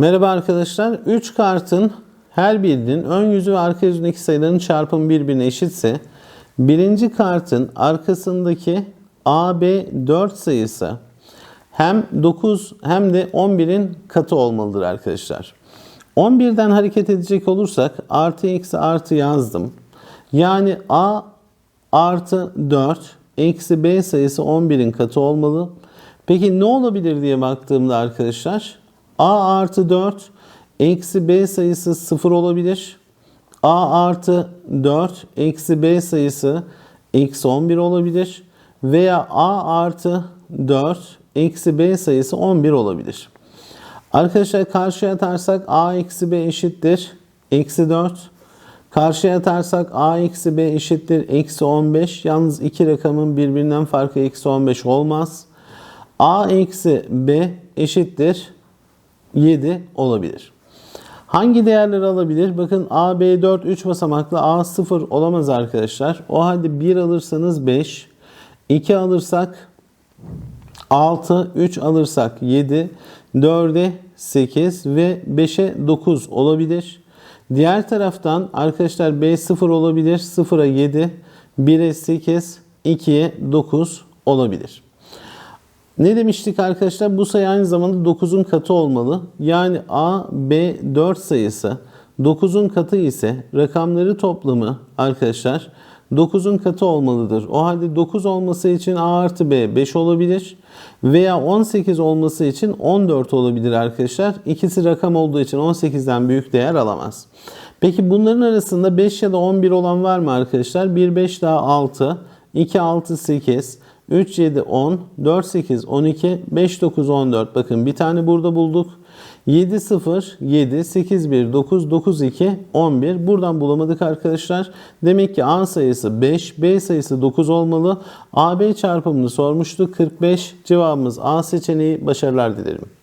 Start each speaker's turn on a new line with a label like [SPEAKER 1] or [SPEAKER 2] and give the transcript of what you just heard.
[SPEAKER 1] Merhaba arkadaşlar. 3 kartın her birinin ön yüzü ve arka yüzündeki sayıların çarpımı birbirine eşitse birinci kartın arkasındaki AB 4 sayısı hem 9 hem de 11'in katı olmalıdır arkadaşlar. 11'den hareket edecek olursak artı eksi artı yazdım. Yani A artı 4 eksi B sayısı 11'in katı olmalı. Peki ne olabilir diye baktığımda arkadaşlar A artı 4 eksi B sayısı 0 olabilir. A artı 4 eksi B sayısı eksi 11 olabilir. Veya A artı 4 eksi B sayısı 11 olabilir. Arkadaşlar karşıya atarsak A eksi B eşittir. Eksi 4. Karşıya atarsak A eksi B eşittir. Eksi 15. Yalnız iki rakamın birbirinden farkı eksi 15 olmaz. A eksi B eşittir. 7 olabilir. Hangi değerleri alabilir? Bakın A, B4 3 basamaklı A 0 olamaz arkadaşlar. O halde 1 alırsanız 5, 2 alırsak 6, 3 alırsak 7, 4'e 8 ve 5'e 9 olabilir. Diğer taraftan arkadaşlar B 0 olabilir. 0'a 7, 1'e 8, 2'ye 9 olabilir. Ne demiştik arkadaşlar? Bu sayı aynı zamanda 9'un katı olmalı. Yani A, B 4 sayısı 9'un katı ise rakamları toplamı arkadaşlar 9'un katı olmalıdır. O halde 9 olması için A artı B 5 olabilir. Veya 18 olması için 14 olabilir arkadaşlar. İkisi rakam olduğu için 18'den büyük değer alamaz. Peki bunların arasında 5 ya da 11 olan var mı arkadaşlar? 1 5 daha 6, 2 6 8, 3 7 10, 4 8 12, 5 9 14. Bakın bir tane burada bulduk. 7 0 7 8 1 9 9 2 11. Buradan bulamadık arkadaşlar. Demek ki A sayısı 5, B sayısı 9 olmalı. AB çarpımını sormuştuk. 45. Cevabımız A seçeneği. Başarılar dilerim.